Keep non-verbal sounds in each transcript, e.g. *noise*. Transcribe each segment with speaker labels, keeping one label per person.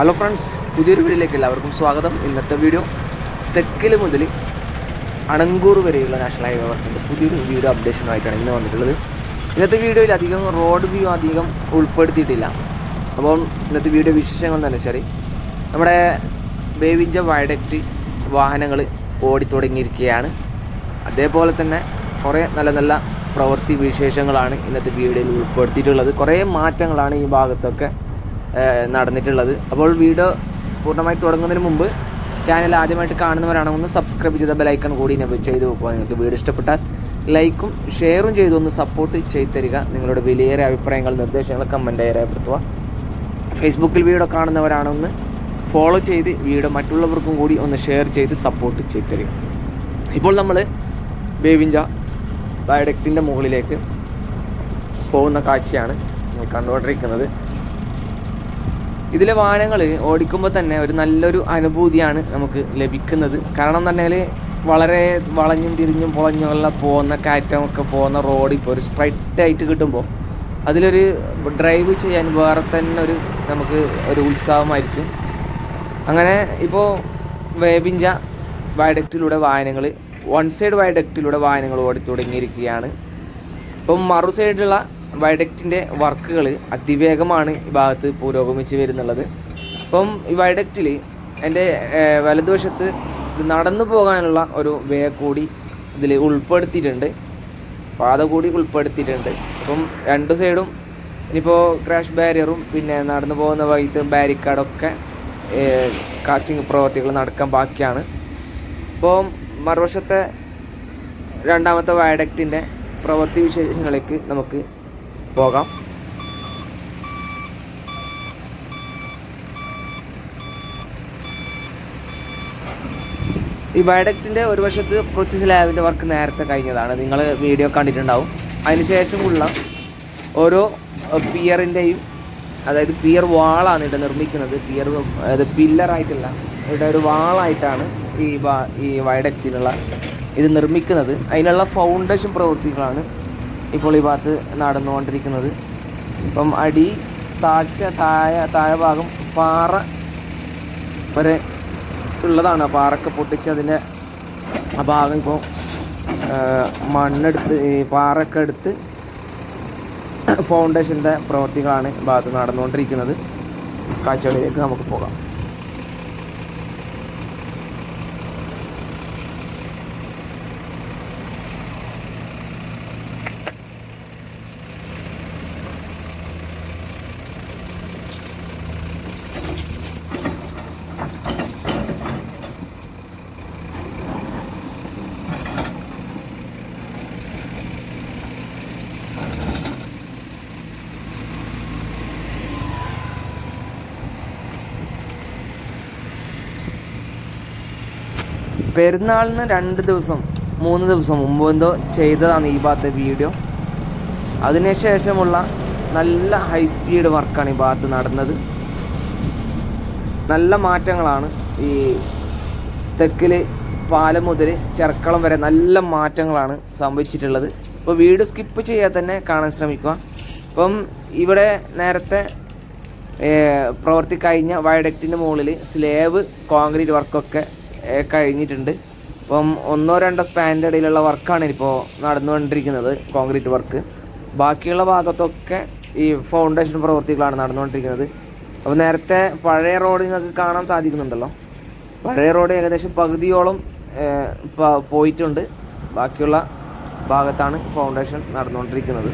Speaker 1: Hello friends പുതിയൊരു വീഡിയോയിലേക്ക് എല്ലാവർക്കും സ്വാഗതം. ഇന്നത്തെ വീഡിയോ തെക്കിൽ മുതൽ അണങ്കൂർ വരെയുള്ള നാഷണൽ ഹൈവേ വർക്കിന്റെ പുതിയൊരു വീഡിയോ അപ്ഡേഷനുമായിട്ടാണ് ഇന്ന് വന്നിട്ടുള്ളത്. ഇന്നത്തെ വീഡിയോയിൽ അധികം റോഡ് വ്യൂ അധികം ഉൾപ്പെടുത്തിയിട്ടില്ല. അപ്പം ഇന്നത്തെ വീഡിയോ വിശേഷങ്ങൾ എന്ന് വെച്ചാൽ നമ്മുടെ ബേവിഞ്ച വയഡക്റ്റ് വാഹനങ്ങൾ ഓടിത്തുടങ്ങിയിരിക്കുകയാണ്. അതേപോലെ തന്നെ കുറേ നല്ല നല്ല പ്രവൃത്തി വിശേഷങ്ങളാണ് ഇന്നത്തെ വീഡിയോയിൽ ഉൾപ്പെടുത്തിയിട്ടുള്ളത്. കുറേ മാറ്റങ്ങളാണ് ഈ ഭാഗത്തൊക്കെ നടന്നിട്ടുള്ളത്. അപ്പോൾ വീഡിയോ പൂർണമായി തുടങ്ങുന്നതിന് മുമ്പ് ചാനൽ ആദ്യമായിട്ട് കാണുന്നവരാണോ ഒന്ന് സബ്സ്ക്രൈബ് ചെയ്ത ബെലൈക്കൺ കൂടി ചെയ്ത് നോക്കുക നിങ്ങൾക്ക് വീഡിയോ ഇഷ്ടപ്പെട്ടാൽ ലൈക്കും ഷെയറും ചെയ്ത് ഒന്ന് സപ്പോർട്ട് ചെയ്ത് തരിക. നിങ്ങളുടെ വിലയേറെ അഭിപ്രായങ്ങൾ നിർദ്ദേശങ്ങൾ കമന്റ് രേഖപ്പെടുത്തുക. ഫേസ്ബുക്കിൽ വീഡിയോ കാണുന്നവരാണോ ഒന്ന് ഫോളോ ചെയ്ത് വീഡിയോ മറ്റുള്ളവർക്കും കൂടി ഒന്ന് ഷെയർ ചെയ്ത് സപ്പോർട്ട് ചെയ്ത് തരിക. ഇപ്പോൾ നമ്മൾ ബേവിഞ്ച ബയോഡക്റ്റിന്റെ മുകളിലേക്ക് പോകുന്ന കാഴ്ചയാണ് കണ്ടുകൊണ്ടിരിക്കുന്നത്. ഇതിലെ വാഹനങ്ങൾ ഓടിക്കുമ്പോൾ തന്നെ ഒരു നല്ലൊരു അനുഭൂതിയാണ് നമുക്ക് ലഭിക്കുന്നത്. കാരണം പറഞ്ഞാൽ വളരെ വളഞ്ഞും തിരിഞ്ഞും പൊളഞ്ഞുള്ള പോകുന്ന കാറ്റമൊക്കെ പോകുന്ന റോഡ് ഇപ്പോൾ ഒരു സ്ട്രൈറ്റ് ആയിട്ട് കിട്ടുമ്പോൾ അതിലൊരു ഡ്രൈവ് ചെയ്യാൻ വേറെ തന്നെ ഒരു നമുക്ക് ഒരു ഉത്സാഹമായിരിക്കും. അങ്ങനെ ഇപ്പോൾ വേവിഞ്ച വയഡക്റ്റിലൂടെ വാഹനങ്ങൾ വൺ സൈഡ് വയഡക്റ്റിലൂടെ വാഹനങ്ങൾ ഓടി തുടങ്ങിയിരിക്കുകയാണ് ഇപ്പം മറു സൈഡിലുള്ള വയഡക്റ്റിന്റെ വർക്കുകൾ അതിവേഗമാണ് ഈ ഭാഗത്ത് പുരോഗമിച്ച് വരുന്നുള്ളത്. അപ്പം ഈ വൈഡക്റ്റിൽ എന്റെ വലതുവശത്ത് നടന്നു പോകാനുള്ള ഒരു വേ കൂടി ഇതിൽ ഉൾപ്പെടുത്തിയിട്ടുണ്ട്. പാത കൂടി ഉൾപ്പെടുത്തിയിട്ടുണ്ട്. അപ്പം രണ്ട് സൈഡും ഇനിയിപ്പോൾ ക്രാഷ് ബാരിയറും പിന്നെ നടന്നു പോകുന്ന വൈകിട്ട് ബാരിക്കാഡൊക്കെ കാസ്റ്റിംഗ് പ്രവർത്തികൾ നടക്കാൻ ബാക്കിയാണ്. ഇപ്പോൾ മറുവശത്തെ രണ്ടാമത്തെ വയഡക്റ്റിന്റെ പ്രവൃത്തി വിശേഷങ്ങളിലേക്ക് നമുക്ക് പോകാം. ഈ വയഡക്റ്റിന്റെ ഒരു വശത്ത് പ്രൊച്ചസ് സ്ലാബിന്റെ വർക്ക് നേരത്തെ കഴിഞ്ഞതാണ്. നിങ്ങൾ വീഡിയോ കണ്ടിട്ടുണ്ടാവും. അതിനുശേഷമുള്ള ഓരോ പിയറിന്റെയും അതായത് പിയർ വാളാണ് ഇവിടെ നിർമ്മിക്കുന്നത്. പിയർ അതായത് പില്ലറായിട്ടല്ല ഇവിടെ ഒരു വാളായിട്ടാണ് ഈ ഈ വയഡക്റ്റിനുള്ള ഇത് നിർമ്മിക്കുന്നത്. അതിനുള്ള ഫൗണ്ടേഷൻ പ്രവൃത്തികളാണ് ഇപ്പോൾ ഈ ഭാഗത്ത് നടന്നുകൊണ്ടിരിക്കുന്നത്. ഇപ്പം അടി താഴ്ച താഴ താഴെ ഭാഗം പാറ വരെ ഉള്ളതാണ്. പാറൊക്കെ പൊട്ടിച്ച് അതിന്റെ ആ ഭാഗം ഇപ്പോൾ മണ്ണെടുത്ത് ഈ പാറൊക്കെ എടുത്ത് ഫൗണ്ടേഷന്റെ പ്രവർത്തികളാണ് ഈ ഭാഗത്ത് നടന്നുകൊണ്ടിരിക്കുന്നത്. കാഴ്ചകളിലേക്ക് നമുക്ക് പോകാം. പെരുന്നാളിന് രണ്ട് ദിവസം മൂന്ന് ദിവസം മുമ്പ് എന്തോ ചെയ്തതാണ് ഈ ഭാഗത്തെ വീഡിയോ. അതിനുശേഷമുള്ള നല്ല ഹൈ സ്പീഡ് വർക്കാണ് ഈ ഭാഗത്ത് നടന്നത്. നല്ല മാറ്റങ്ങളാണ് ഈ തെക്കിൽ പാലം മുതൽ ചെർക്കളം വരെ നല്ല മാറ്റങ്ങളാണ് സംഭവിച്ചിട്ടുള്ളത്. ഇപ്പോൾ വീഡിയോ സ്കിപ്പ് ചെയ്യാതെ തന്നെ കാണാൻ ശ്രമിക്കുക. ഇപ്പം ഇവിടെ നേരത്തെ പ്രവർത്തി കഴിഞ്ഞ വയഡക്റ്റിന്റെ മുകളിൽ സ്ലേവ് കോൺക്രീറ്റ് വർക്കൊക്കെ കഴിഞ്ഞിട്ടുണ്ട്. ഇപ്പം ഒന്നോ രണ്ടോ സ്പാന്റെ ഇടയിലുള്ള വർക്കാണ് ഇപ്പോൾ നടന്നുകൊണ്ടിരിക്കുന്നത് കോൺക്രീറ്റ് വർക്ക് ബാക്കിയുള്ള ഭാഗത്തൊക്കെ ഈ ഫൗണ്ടേഷൻ പ്രവൃത്തികളാണ് നടന്നുകൊണ്ടിരിക്കുന്നത്. അപ്പോൾ നേരത്തെ പഴയ റോഡ് നിങ്ങൾക്ക് കാണാൻ സാധിക്കുന്നുണ്ടല്ലോ. പഴയ റോഡ് ഏകദേശം പകുതിയോളം പോയിട്ടുണ്ട്. ബാക്കിയുള്ള ഭാഗത്താണ് ഫൗണ്ടേഷൻ നടന്നുകൊണ്ടിരിക്കുന്നത്.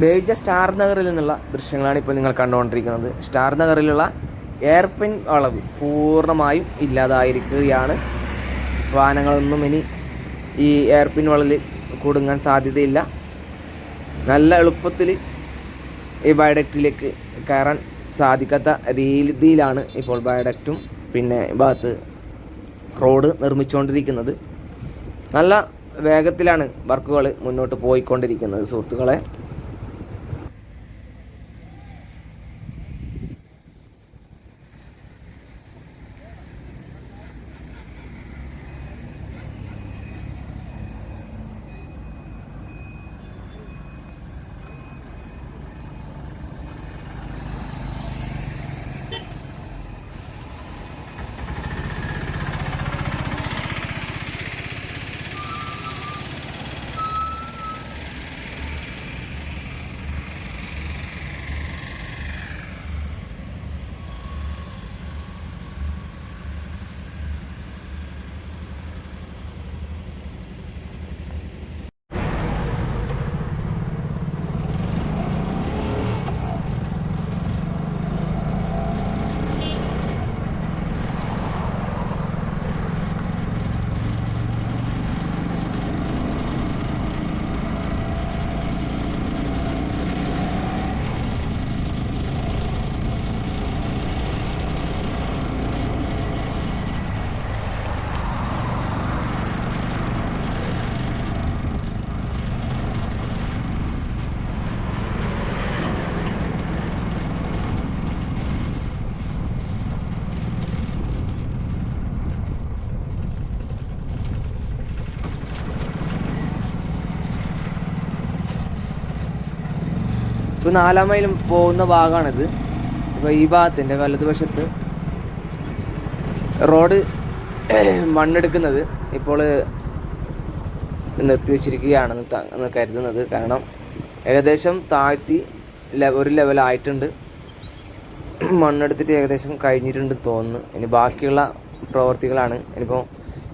Speaker 1: ബേജ സ്റ്റാർ നഗറിൽ നിന്നുള്ള ദൃശ്യങ്ങളാണ് ഇപ്പോൾ നിങ്ങൾ കണ്ടുകൊണ്ടിരിക്കുന്നത്. സ്റ്റാർ നഗറിലുള്ള എയർപിൻ വളവ് പൂർണമായും ഇല്ലാതായിരിക്കുകയാണ്. വാഹനങ്ങളൊന്നും ഇനി ഈ എയർപിൻ വളവിൽ കുടുങ്ങാൻ സാധ്യതയില്ല. നല്ല എളുപ്പത്തിൽ ഈ ബയോഡക്റ്റിലേക്ക് കയറാൻ സാധിക്കാത്ത രീതിയിലാണ് ഇപ്പോൾ ബയോഡക്റ്റും പിന്നെ ഭാഗത്ത് റോഡ് നിർമ്മിച്ചുകൊണ്ടിരിക്കുന്നത്. നല്ല വേഗത്തിലാണ് വർക്കുകൾ മുന്നോട്ട് പോയിക്കൊണ്ടിരിക്കുന്നത് സുഹൃത്തുക്കളെ. ഇപ്പോൾ നാലാം മൈൽ പോകുന്ന ഭാഗമാണിത് ഇപ്പോൾ ഈ ഭാഗത്തിന്റെ വലതുവശത്ത് റോഡ് *clears throat* മണ്ണെടുക്കുന്നത് ഇപ്പോൾ നിർത്തിവെച്ചിരിക്കുകയാണെന്ന് എന്ന് കരുതുന്നത്. കാരണം ഏകദേശം താഴ്ത്തി ഒരു ലെവലായിട്ടുണ്ട്. *clears throat* മണ്ണെടുത്തിട്ട് ഏകദേശം കഴിഞ്ഞിട്ടുണ്ട് തോന്നുന്നു. ഇനി ബാക്കിയുള്ള പ്രവർത്തികളാണ് ഇനിയിപ്പോൾ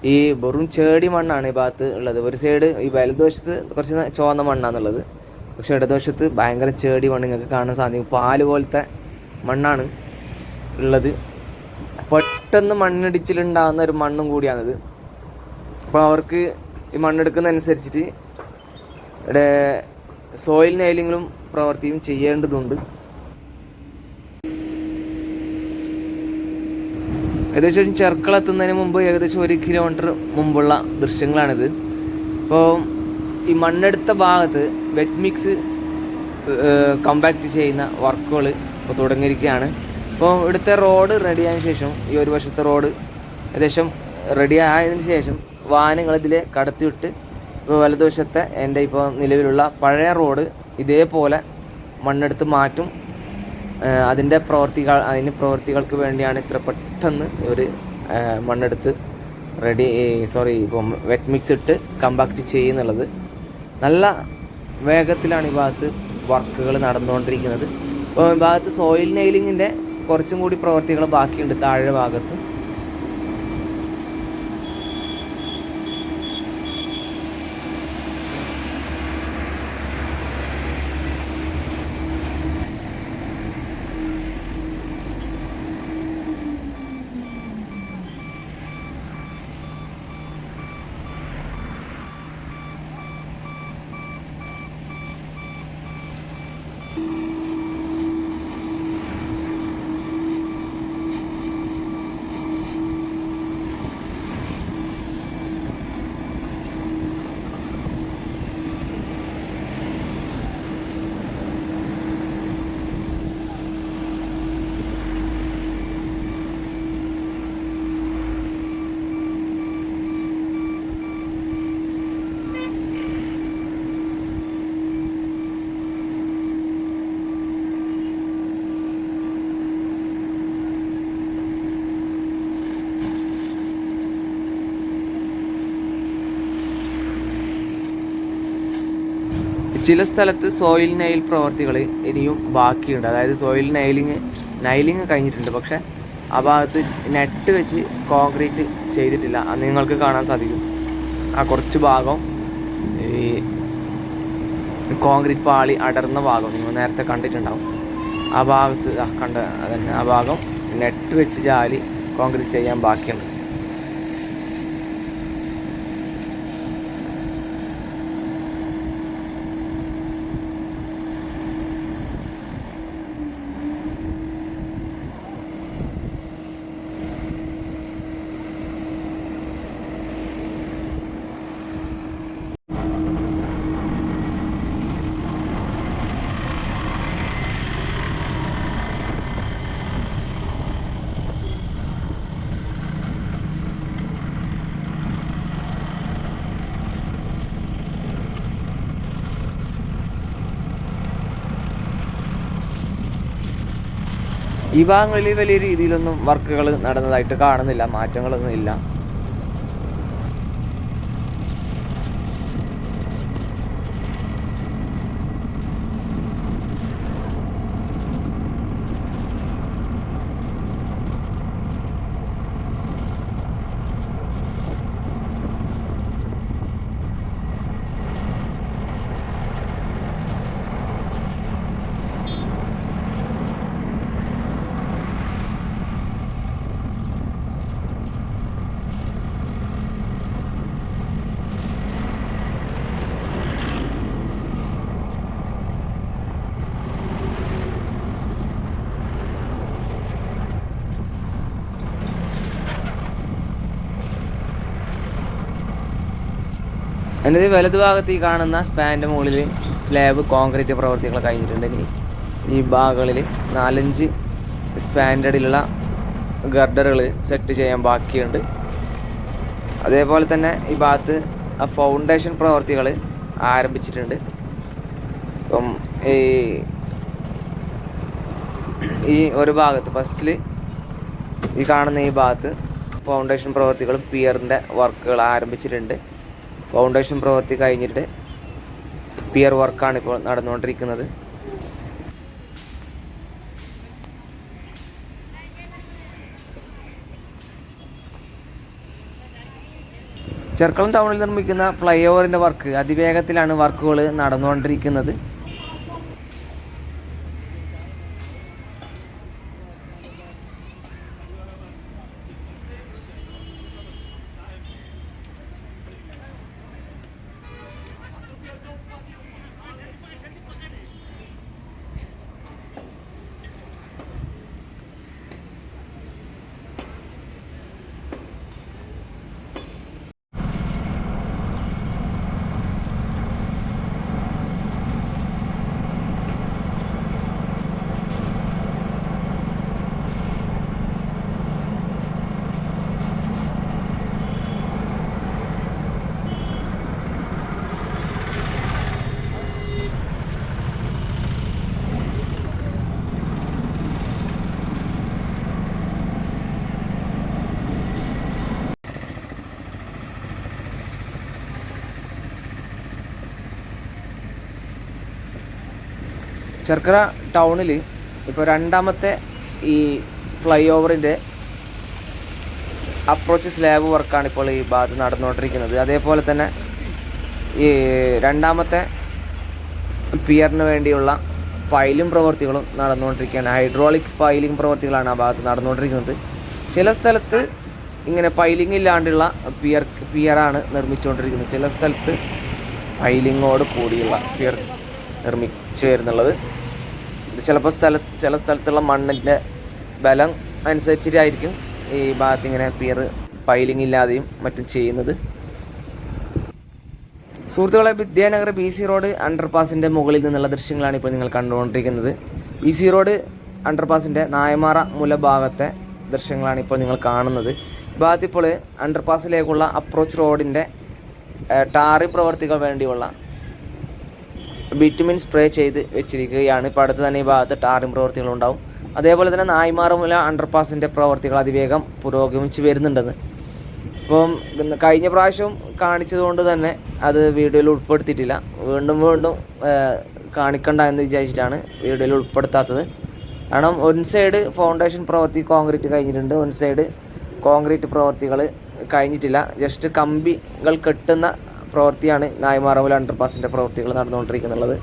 Speaker 1: ഈ വെറും ചേടി മണ്ണാണ് ഈ ഭാഗത്ത് ഉള്ളത്. ഒരു സൈഡ് ഈ വലതുവശത്ത് കുറച്ച് ചുവന്ന മണ്ണാന്നുള്ളത്. പക്ഷെ ഇടതുവശത്ത് ഭയങ്കര ചേടി മണ്ണ് നിങ്ങൾക്ക് കാണാൻ സാധിക്കും. പാൽ പോലത്തെ മണ്ണാണ് ഉള്ളത്. പെട്ടെന്ന് മണ്ണിടിച്ചിലുണ്ടാകുന്ന ഒരു മണ്ണും കൂടിയാണിത്. അപ്പോൾ അവർക്ക് ഈ മണ്ണെടുക്കുന്നതനുസരിച്ചിട്ട് ഇവിടെ സോയിൽ നെയിലിങ്ങും പ്രവർത്തിയും ചെയ്യേണ്ടതുണ്ട്. ഏകദേശം ചെർക്കളെത്തുന്നതിന് മുമ്പ് ഏകദേശം ഒരു കിലോമീറ്റർ മുമ്പുള്ള ദൃശ്യങ്ങളാണിത്. ഇപ്പോൾ ഈ മണ്ണെടുത്ത ഭാഗത്ത് വെറ്റ് മിക്സ് കമ്പാക്ട് ചെയ്യുന്ന വർക്കുകൾ ഇപ്പോൾ തുടങ്ങിയിരിക്കുകയാണ്. ഇപ്പോൾ ഇവിടുത്തെ റോഡ് റെഡിയായതിനു ശേഷം ഈ ഒരു വശത്തെ റോഡ് ഏകദേശം റെഡി ആയതിനു ശേഷം വാഹനങ്ങൾ ഇതിൽ കടത്തിവിട്ട് ഇപ്പോൾ വലതുവശത്തെ എന്റെ ഇപ്പോൾ നിലവിലുള്ള പഴയ റോഡ് ഇതേപോലെ മണ്ണെടുത്ത് മാറ്റും. അതിന്റെ പ്രവർത്തികൾ അതിന്റെ പ്രവർത്തികൾക്ക് വേണ്ടിയാണ് ഇത്ര പെട്ടെന്ന് ഒരു മണ്ണെടുത്ത് റെഡി സോറി ഇപ്പം വെറ്റ് മിക്സ് ഇട്ട് കമ്പാക്ട് ചെയ്യുന്നുള്ളത്. നല്ല വേഗത്തിലാണ് ഈ ഭാഗത്ത് വർക്കുകൾ നടന്നുകൊണ്ടിരിക്കുന്നത്. ഭാഗത്ത് സോയിൽ നെയിലിങ്ങിന്റെ കുറച്ചും കൂടി പ്രവർത്തികൾ ബാക്കിയുണ്ട് താഴെ ഭാഗത്ത്. ചില സ്ഥലത്ത് സോയിൽ നെയിൽ പ്രവർത്തികൾ ഇനിയും ബാക്കിയുണ്ട്. അതായത് സോയിൽ നൈലിങ് നൈലിങ് കഴിഞ്ഞിട്ടുണ്ട്. പക്ഷേ ആ ഭാഗത്ത് നെറ്റ് വെച്ച് കോൺക്രീറ്റ് ചെയ്തിട്ടില്ല. അത് നിങ്ങൾക്ക് കാണാൻ സാധിക്കും. ആ കുറച്ച് ഭാഗം ഈ കോൺക്രീറ്റ് പാളി അടർന്ന ഭാഗം. നിങ്ങൾ നേരത്തെ കണ്ടിട്ടുണ്ടാവും. ആ ഭാഗത്ത് കണ്ട അതന്നെ ആ ഭാഗം നെറ്റ് വെച്ച് ജാലി കോൺക്രീറ്റ് ചെയ്യാൻ ബാക്കിയുണ്ട്. ഈ ഭാഗങ്ങളിൽ വലിയ രീതിയിലൊന്നും വർക്കുകൾ നടന്നതായിട്ട് കാണുന്നില്ല മാറ്റങ്ങളൊന്നും ഇല്ല. എന്നിട്ട് വലതുഭാഗത്ത് ഈ കാണുന്ന സ്പാന്റെ മുകളിൽ സ്ലാബ് കോൺക്രീറ്റ് പ്രവർത്തികൾ കഴിഞ്ഞിട്ടുണ്ട്. ഇനി ഈ ഭാഗങ്ങളിൽ നാലഞ്ച് സ്പാന്റെ ഗർഡറുകൾ സെറ്റ് ചെയ്യാൻ ബാക്കിയുണ്ട്. അതേപോലെ തന്നെ ഈ ഭാഗത്ത് ആ ഫൗണ്ടേഷൻ പ്രവർത്തികൾ ആരംഭിച്ചിട്ടുണ്ട്. ഇപ്പം ഈ ഈ ഒരു ഭാഗത്ത് ഫസ്റ്റിൽ ഈ കാണുന്ന ഈ ഭാഗത്ത് ഫൗണ്ടേഷൻ പ്രവർത്തികളും പിയറിന്റെ വർക്കുകൾ ആരംഭിച്ചിട്ടുണ്ട്. ഫൗണ്ടേഷൻ പ്രവൃത്തി കഴിഞ്ഞിട്ട് പിയർ വർക്കാണ് ഇപ്പോൾ നടന്നുകൊണ്ടിരിക്കുന്നത്. ചെർക്കളം ടൗണിൽ നിർമ്മിക്കുന്ന ഫ്ലൈ ഓവറിന്റെ വർക്ക് അതിവേഗത്തിലാണ് വർക്കുകൾ നടന്നുകൊണ്ടിരിക്കുന്നത്. ചെർക്കര ടൗണിൽ ഇപ്പോൾ രണ്ടാമത്തെ ഈ ഫ്ലൈ ഓവറിന്റെ അപ്രോച്ച് സ്ലാബ് വർക്കാണ് ഇപ്പോൾ ഈ ഭാഗത്ത് നടന്നുകൊണ്ടിരിക്കുന്നത്. അതേപോലെ തന്നെ ഈ രണ്ടാമത്തെ പിയറിന് വേണ്ടിയുള്ള പൈലിംഗ് പ്രവൃത്തികളും നടന്നുകൊണ്ടിരിക്കുകയാണ്. ഹൈഡ്രോളിക് പൈലിംഗ് പ്രവൃത്തികളാണ് ആ ഭാഗത്ത് നടന്നുകൊണ്ടിരിക്കുന്നത്. ചില സ്ഥലത്ത് ഇങ്ങനെ പൈലിംഗ് ഇല്ലാണ്ടുള്ള പിയർ പിയറാണ് നിർമ്മിച്ചുകൊണ്ടിരിക്കുന്നത്. ചില സ്ഥലത്ത് പൈലിങ്ങോട് കൂടിയുള്ള പിയർ നിർമ്മിച്ചു വരുന്നുള്ളത്. ഇത് ചിലപ്പോൾ സ്ഥല ചില സ്ഥലത്തുള്ള മണ്ണിന്റെ ബലം അനുസരിച്ചിട്ടായിരിക്കും ഈ ഭാഗത്ത് ഇങ്ങനെ പിയർ പൈലിംഗ് ഇല്ലാതെയും മറ്റും ചെയ്യുന്നത്. സുഹൃത്തുക്കളെ വിദ്യാനഗർ ബി സി റോഡ് അണ്ടർപാസിന്റെ മുകളിൽ നിന്നുള്ള ദൃശ്യങ്ങളാണ് ഇപ്പോൾ നിങ്ങൾ കണ്ടുകൊണ്ടിരിക്കുന്നത്. ബി സി റോഡ് അണ്ടർപാസിന്റെ നായമാറ മുല ഭാഗത്തെ ദൃശ്യങ്ങളാണ് ഇപ്പോൾ നിങ്ങൾ കാണുന്നത്. ഈ ഭാഗത്ത് ഇപ്പോൾ അണ്ടർപാസിലേക്കുള്ള അപ്രോച്ച് റോഡിന്റെ ടാറി പ്രവർത്തികൾ വേണ്ടിയുള്ള ബിറ്റുമിൻ സ്പ്രേ ചെയ്ത് വെച്ചിരിക്കുകയാണ്. ഇപ്പോൾ അടുത്ത് തന്നെ ഈ ഭാഗത്ത് ടാറിംഗ് പ്രവർത്തികൾ ഉണ്ടാവും അതേപോലെ തന്നെ നായ്മാറുമുല അണ്ടർപാസിന്റെ പ്രവർത്തികൾ അതിവേഗം പുരോഗമിച്ച് വരുന്നുണ്ടെന്ന്. അപ്പം കഴിഞ്ഞ പ്രാവശ്യം കാണിച്ചതുകൊണ്ട് തന്നെ അത് വീഡിയോയിൽ ഉൾപ്പെടുത്തിയിട്ടില്ല. വീണ്ടും വീണ്ടും കാണിക്കണ്ട എന്ന് വിചാരിച്ചിട്ടാണ് വീഡിയോയിൽ ഉൾപ്പെടുത്താത്തത്. കാരണം ഒരു സൈഡ് ഫൗണ്ടേഷൻ പ്രവർത്തി കോൺക്രീറ്റ് കഴിഞ്ഞിട്ടുണ്ട്. ഒരു സൈഡ് കോൺക്രീറ്റ് പ്രവൃത്തികൾ കഴിഞ്ഞിട്ടില്ല. ജസ്റ്റ് കമ്പികൾ കെട്ടുന്ന പ്രവൃത്തിയാണ് നായ്മാറമുല അണ്ടർപാസിന്റെ പ്രവൃത്തികൾ നടന്നുകൊണ്ടിരിക്കുന്നുള്ളത്.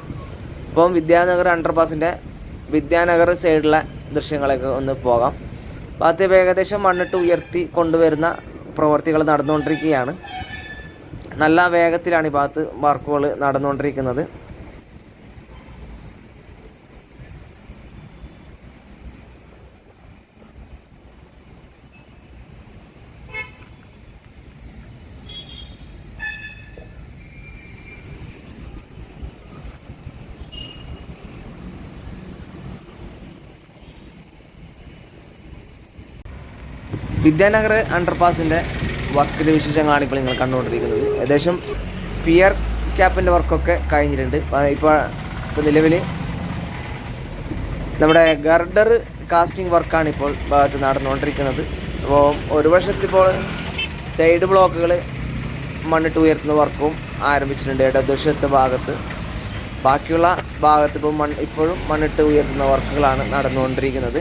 Speaker 1: ഇപ്പം വിദ്യാനഗർ അണ്ടർപാസിന്റെ വിദ്യാനഗർ സൈഡിലെ ദൃശ്യങ്ങളൊക്കെ ഒന്ന് പോകാം. ഭാഗത്ത് ഇപ്പം ഏകദേശം മണ്ണിട്ട് ഉയർത്തി കൊണ്ടുവരുന്ന പ്രവൃത്തികൾ നടന്നുകൊണ്ടിരിക്കുകയാണ്. നല്ല വേഗത്തിലാണ് ഈ ഭാഗത്ത് വർക്കുകൾ നടന്നുകൊണ്ടിരിക്കുന്നത്. വിദ്യാനഗർ അണ്ടർപാസിന്റെ വർക്കിന്റെ വിശേഷങ്ങളാണ് ഇപ്പോൾ നിങ്ങൾ കണ്ടുകൊണ്ടിരിക്കുന്നത്. ഏകദേശം പിയർ ക്യാപ്പിന്റെ വർക്കൊക്കെ കഴിഞ്ഞിട്ടുണ്ട്. ഇപ്പോൾ ഇപ്പോൾ നിലവിൽ നമ്മുടെ ഗർഡർ കാസ്റ്റിംഗ് വർക്കാണ് ഇപ്പോൾ ഭാഗത്ത് നടന്നുകൊണ്ടിരിക്കുന്നത്. അപ്പോൾ ഒരു വർഷത്തിപ്പോൾ സൈഡ് ബ്ലോക്കുകൾ മണ്ണിട്ട് ഉയർത്തുന്ന വർക്കും ആരംഭിച്ചിട്ടുണ്ട് ഇടതുവശത്തെ ഭാഗത്ത്. ബാക്കിയുള്ള ഭാഗത്ത് ഇപ്പോൾ മണ്ണ് ഇപ്പോഴും മണ്ണിട്ട് ഉയർത്തുന്ന വർക്കുകളാണ് നടന്നുകൊണ്ടിരിക്കുന്നത്.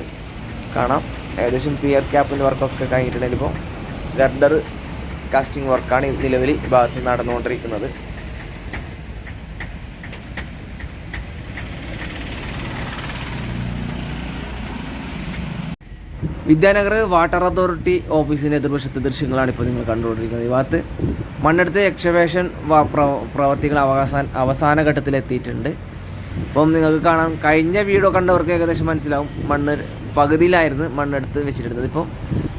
Speaker 1: കാണാം. ഏകദേശം പിയർ ക്യാപ്പിന്റെ വർക്കൊക്കെ കഴിഞ്ഞിട്ടുണ്ടെങ്കിൽ ഇപ്പോൾ ഗർഡർ കാസ്റ്റിംഗ് വർക്കാണ് നിലവിൽ ഈ ഭാഗത്ത് നടന്നുകൊണ്ടിരിക്കുന്നത്. വിദ്യാനഗർ വാട്ടർ അതോറിറ്റി ഓഫീസിന്റെ എതിർവശത്തെ ദൃശ്യങ്ങളാണ് ഇപ്പോൾ നിങ്ങൾ കണ്ടുകൊണ്ടിരിക്കുന്നത്. ഈ ഭാഗത്ത് മണ്ണെടുത്ത് എക്സവേഷൻ പ്രവർത്തികൾ അവസാന അവസാന ഘട്ടത്തിലെത്തിയിട്ടുണ്ട്. അപ്പം നിങ്ങൾക്ക് കാണാം കഴിഞ്ഞ വീഡിയോ കണ്ടവർക്ക് ഏകദേശം മനസ്സിലാവും. മണ്ണ് പകുതിയിലായിരുന്നു മണ്ണെടുത്ത് വെച്ചിരുന്നത് ഇപ്പം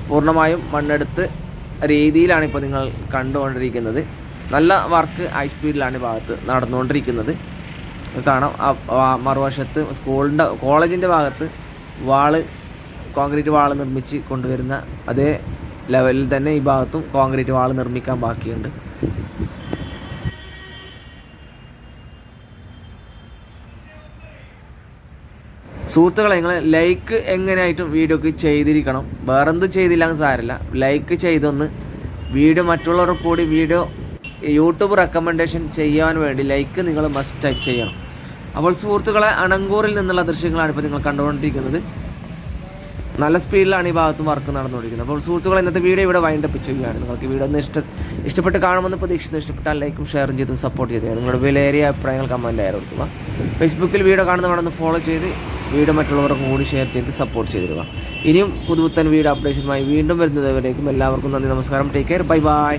Speaker 1: പൂർണമായും മണ്ണെടുത്ത് രീതിയിലാണ് ഇപ്പോൾ നിങ്ങൾ കണ്ടുകൊണ്ടിരിക്കുന്നത്. നല്ല വർക്ക് ഹൈ സ്പീഡിലാണ് ഈ ഭാഗത്ത് നടന്നുകൊണ്ടിരിക്കുന്നത്. കാണാം. മറുവശത്ത് സ്കൂളിന്റെ കോളേജിന്റെ ഭാഗത്ത് വാൾ കോൺക്രീറ്റ് വാൾ നിർമ്മിച്ച് കൊണ്ടുവരുന്ന അതേ ലെവലിൽ തന്നെ ഈ ഭാഗത്തും കോൺക്രീറ്റ് വാൾ നിർമ്മിക്കാൻ ബാക്കിയുണ്ട്. സുഹൃത്തുക്കളെ നിങ്ങൾ ലൈക്ക് എങ്ങനെയായിട്ടും വീഡിയോക്ക് ചെയ്തിരിക്കണം. വേറെന്തും ചെയ്തില്ലെങ്കിൽ സാരമില്ല. ലൈക്ക് ചെയ്തൊന്ന് വീഡിയോ മറ്റുള്ളവർക്ക് കൂടി വീഡിയോ യൂട്യൂബ് റെക്കമെൻഡേഷൻ ചെയ്യാൻ വേണ്ടി ലൈക്ക് നിങ്ങൾ മസ്റ്റ് മസ്റ്റായി ചെയ്യണം. അപ്പോൾ സുഹൃത്തുക്കളെ അണങ്കൂറിൽ നിന്നുള്ള ദൃശ്യങ്ങളാണ് ഇപ്പോൾ നിങ്ങൾ കണ്ടുകൊണ്ടിരിക്കുന്നത്. നല്ല സ്പീഡിലാണ് ഈ ഭാഗത്തും വർക്ക് നടന്നുകൊണ്ടിരിക്കുന്നത്. അപ്പോൾ സുഹൃത്തുക്കളെ ഇന്നത്തെ വീഡിയോ ഇവിടെ വൈൻഡപ്പ് ചെയ്യുകയാണ്. നിങ്ങൾക്ക് വീഡിയോ ഒന്ന് ഇഷ്ട ഇഷ്ടപ്പെട്ട് കാണുമെന്ന് പ്രതീക്ഷിക്കുന്നു. ഇഷ്ടപ്പെട്ടാൽ ലൈക്കും ഷെയറും ചെയ്തും സപ്പോർട്ട് ചെയ്തു. നിങ്ങളുടെ വിലയേറിയ അഭിപ്രായങ്ങൾ കമന്റ് ആയിരുന്നു ഫേസ്ബുക്കിൽ വീഡിയോ കാണുന്നവരൊന്ന് ഫോളോ ചെയ്ത് വീഡിയോ മറ്റുള്ളവർക്കും കൂടി ഷെയർ ചെയ്ത് സപ്പോർട്ട് ചെയ്തിരുക ഇനിയും പുതുപുത്തൻ വീട് അപ്ഡേഷനുമായി വീണ്ടും വരുന്നതുവരേക്കും എല്ലാവർക്കും നന്ദി നമസ്കാരം. Take care bye bye